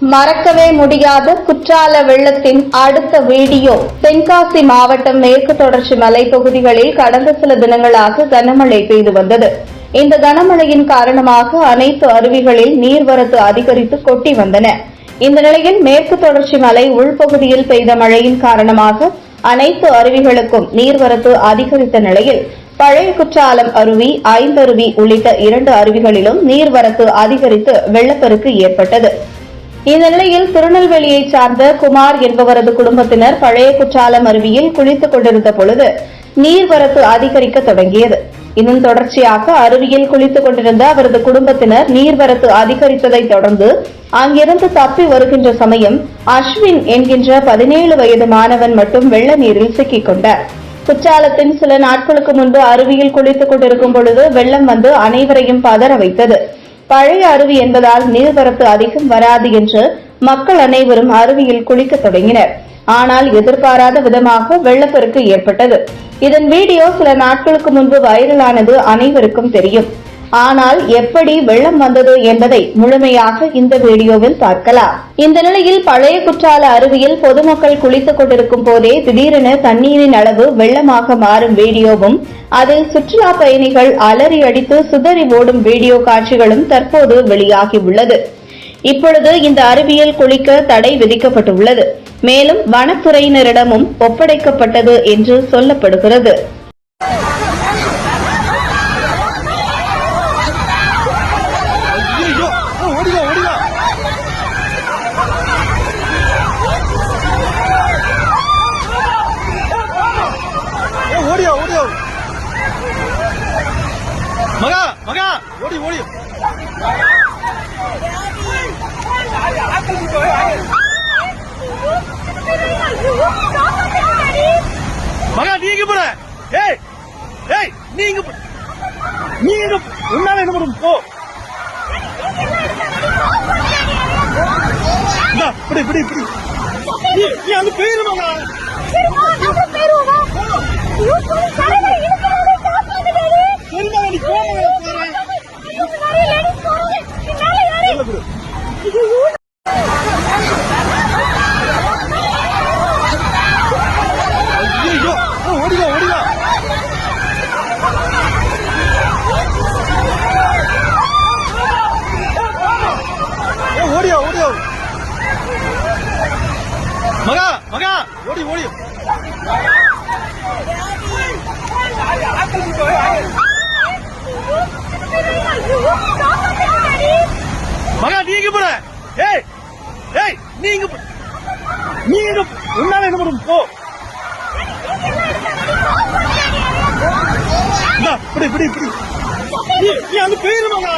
மறக்கவே முடியாத குற்றால வெள்ளத்தின் அடுத்த வீடியோ. தென்காசி மாவட்டம் மேற்கு தொடர்ச்சி மலைப்பகுதிகளில் கடந்த சில தினங்களாக கனமழை பெய்து வந்தது. இந்த கனமழையின் காரணமாக அனைத்து அருவிகளில் நீர்வரத்து அதிகரித்து கொட்டி வந்தன. இந்த நிலையில் மேற்கு தொடர்ச்சி மலை உள்பகுதியில் பெய்த மழையின் காரணமாக அனைத்து அருவிகளுக்கும் நீர்வரத்து அதிகரித்த நிலையில் பழைய குற்றாலம் அருவி ஐந்தருவி உள்ளிட்ட இரண்டு அருவிகளிலும் நீர்வரத்து அதிகரித்து வெள்ளப்பெருக்கு ஏற்பட்டது. இந்த நிலையில் சார்ந்த குமார் என்பவரது குடும்பத்தினர் பழைய குற்றாலம் அருவியில் குளித்துக் கொண்டிருந்த பொழுது நீர்வரத்து அதிகரிக்க தொடங்கியது. இதன் தொடர்ச்சியாக அருவியில் குளித்துக் கொண்டிருந்த அவரது குடும்பத்தினர் நீர்வரத்து அதிகரித்ததை தொடர்ந்து அங்கிருந்து தப்பி வருகின்ற சமயம் அஸ்வின் என்கின்ற பதினேழு வயது மாணவன் மட்டும் வெள்ள நீரில் சிக்கிக் கொண்டார். குற்றாலத்தின் சில நாட்களுக்கு முன்பு அருவியில் குளித்துக் கொண்டிருக்கும் பொழுது வெள்ளம் வந்து அனைவரையும் பதற வைத்தது. பழைய அருவி என்பதால் நீர்வரத்து அதிகம் வராது என்று மக்கள் அனைவரும் அருவியில் குளிக்கத் தொடங்கினர். ஆனால் எதிர்பாராத விதமாக வெள்ளப்பெருக்கு ஏற்பட்டது. இதன் வீடியோ சில நாட்களுக்கு முன்பு வைரலானது அனைவருக்கும் தெரியும். ஆனால் எப்படி வெள்ளம் வந்தது என்பதை முழுமையாக இந்த வீடியோவில் பார்க்கலாம். இந்த நிலையில் பழைய குற்றால அருவியில் பொதுமக்கள் குளித்துக் கொண்டிருக்கும் போதே திடீரென தண்ணீரின் அளவு வெள்ளமாக மாறும் வீடியோவும் அதில் சுற்றுலா பயணிகள் அலறி அடித்து சிதறி ஓடும் வீடியோ காட்சிகளும் தற்போது வெளியாகியுள்ளது இப்பொழுது இந்த அருவியில் குளிக்க தடை விதிக்கப்பட்டுள்ளது. மேலும் வனத்துறையினரிடமும் ஒப்படைக்கப்பட்டது என்று சொல்லப்படுகிறது. ஓடி ஓடி. மகா நீங்க போற ஏய் ஏய் நீங்க நீங்க உன்னால என்ன பண்ணும் போ. இப்படி இப்படி இப்படி நீ நீ அங்க போயிருமாங்க மகா மகா. ஓடி ஓடி. மகா நீங்க போற? ஏய் ஏய் நீங்க போ- நீங்க உன்னால என்ன பண்ணும் போ. இப்படி இப்படி இப்படி நீ நீ அங்க போயிருமாங்க